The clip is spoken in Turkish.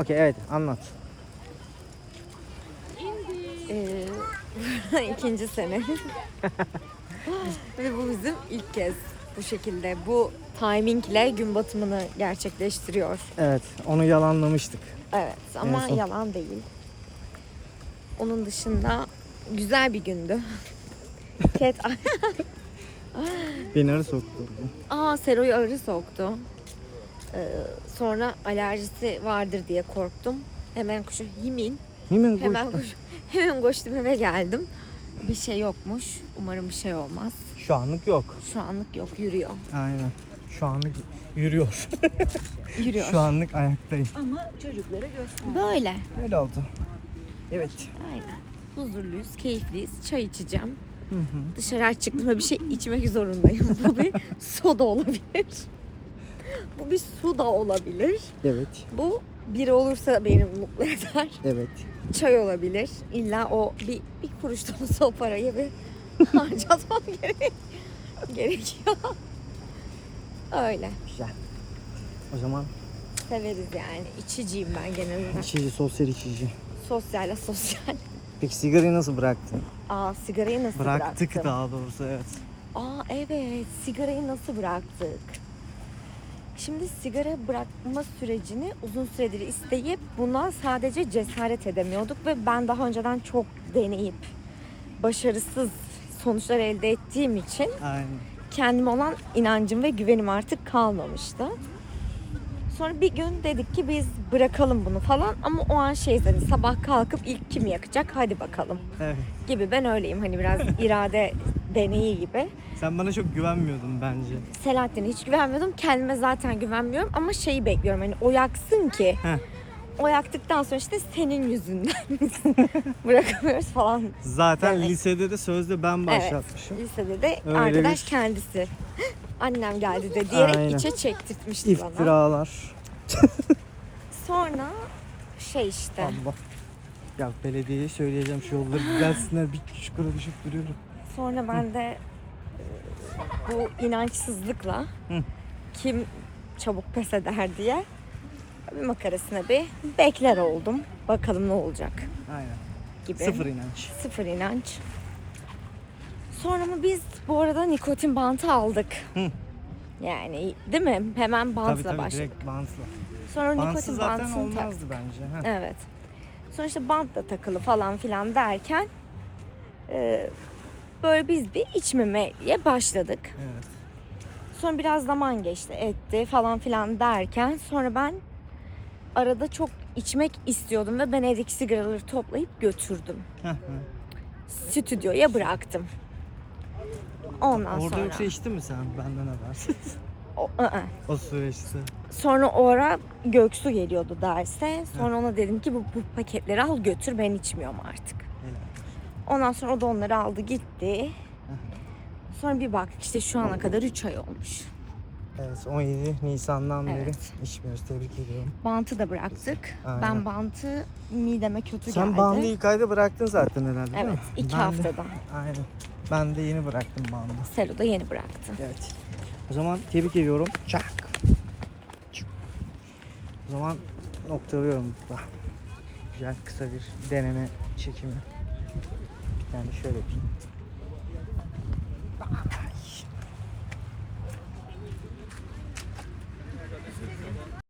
Okey evet anlat. Ee, ikinci sene. Ve bu bizim ilk kez bu şekilde bu timingle gün batımını gerçekleştiriyor. Evet onu yalanlamıştık. Evet ama En son. yalan değil. Onun dışında güzel bir gündü. Cat Beni arı soktu. Aa Sero'yu arı soktu. Ee, sonra alerjisi vardır diye korktum. Hemen koşu yemin Hemen hemen koş hemen koştum eve geldim. Bir şey yokmuş. Umarım bir şey olmaz. Şu anlık yok. Şu anlık yok yürüyor. Aynen. Şu anlık yürüyor. Yürüyor. Şu anlık ayaktayım. Ama çocuklara göster. Böyle. Öyle oldu. Evet. Aynen. Huzurluyuz, keyifliyiz. Çay içeceğim. Hı hı. Dışarı çıktığımda bir şey içmek zorundayım. Bu bir soda olabilir. Bir su da olabilir. Evet. Bu biri olursa beni mutlu eder. Evet. Çay olabilir. İlla o bir, bir kuruş da olsa o parayı bir harcatmam gerek, gerekiyor. Öyle. Güzel. O zaman Severiz yani. İçiciyim ben genel olarak. içici, sosyal içici. Sosyal sosyal. Peki sigarayı nasıl bıraktın? Aa sigarayı nasıl Bıraktık bıraktım? daha doğrusu evet. Aa evet sigarayı nasıl bıraktık? Şimdi sigara bırakma sürecini uzun süredir isteyip buna sadece cesaret edemiyorduk ve ben daha önceden çok deneyip başarısız sonuçlar elde ettiğim için Aynen. kendime olan inancım ve güvenim artık kalmamıştı. Sonra bir gün dedik ki biz bırakalım bunu falan ama o an şey hani sabah kalkıp ilk kim yakacak hadi bakalım Evet. gibi ben öyleyim hani biraz irade deneyi gibi. Sen bana çok güvenmiyordun bence. Selahattin'e hiç güvenmiyordum. Kendime zaten güvenmiyorum ama şeyi bekliyorum hani o yaksın ki. Heh. O yaktıktan sonra işte senin yüzünden bırakamıyoruz falan. Zaten Evet. lisede de sözde ben başlatmışım. Evet. Lisede de Öyle arkadaş bir- kendisi. Annem geldi de diyerek Aynen. içe çektirtmişti bana. İftiralar. Sonra şey işte Allah. Ya belediyeye söyleyeceğim şu yolları düzelsinler bir çukura düşüp duruyorum. Sonra ben de e, bu inançsızlıkla kim çabuk pes eder diye bir makarasına bir bekler oldum. Bakalım ne olacak Aynen. gibi. Sıfır inanç. Sıfır inanç. Sonra mı biz bu arada nikotin bantı aldık. Hı. Yani değil mi? Hemen bantla tabii tabii başladık. direkt bantla. Sonra Bantsız nikotin zaten bantını tak. olmazdı bence. Heh. Evet. Sonra işte bantla takılı falan filan derken e, böyle biz bir içmemeye başladık. Evet. Sonra biraz zaman geçti etti falan filan derken sonra ben arada çok içmek istiyordum ve ben evdeki sigaraları toplayıp götürdüm. Stüdyoya bıraktım. Ondan Orada sonra yoksa içtin mi sen benden habersiz? o, ı-ı. o süreçte. sonra o ara Göksu geliyordu derse. Sonra ona dedim ki bu, bu paketleri al götür ben içmiyorum artık. Helal. Ondan sonra o da onları aldı gitti. Sonra bir baktık işte şu ana kadar 3 ay olmuş. Evet 17 Nisan'dan beri Evet. içmiyoruz. Tebrik ediyorum. Bantı da bıraktık. Aynen. Ben bantı mideme kötü Sen geldi. bandı ilk ayda bıraktın zaten herhalde değil Evet iki Ben de- haftada. aynen. Ben de yeni bıraktım bandı. Selo da yeni bıraktı. Evet. O zaman tebrik ediyorum. Çak. Çık. O zaman noktalıyorum. Güzel kısa bir deneme çekimi. Yani şöyle yapayım.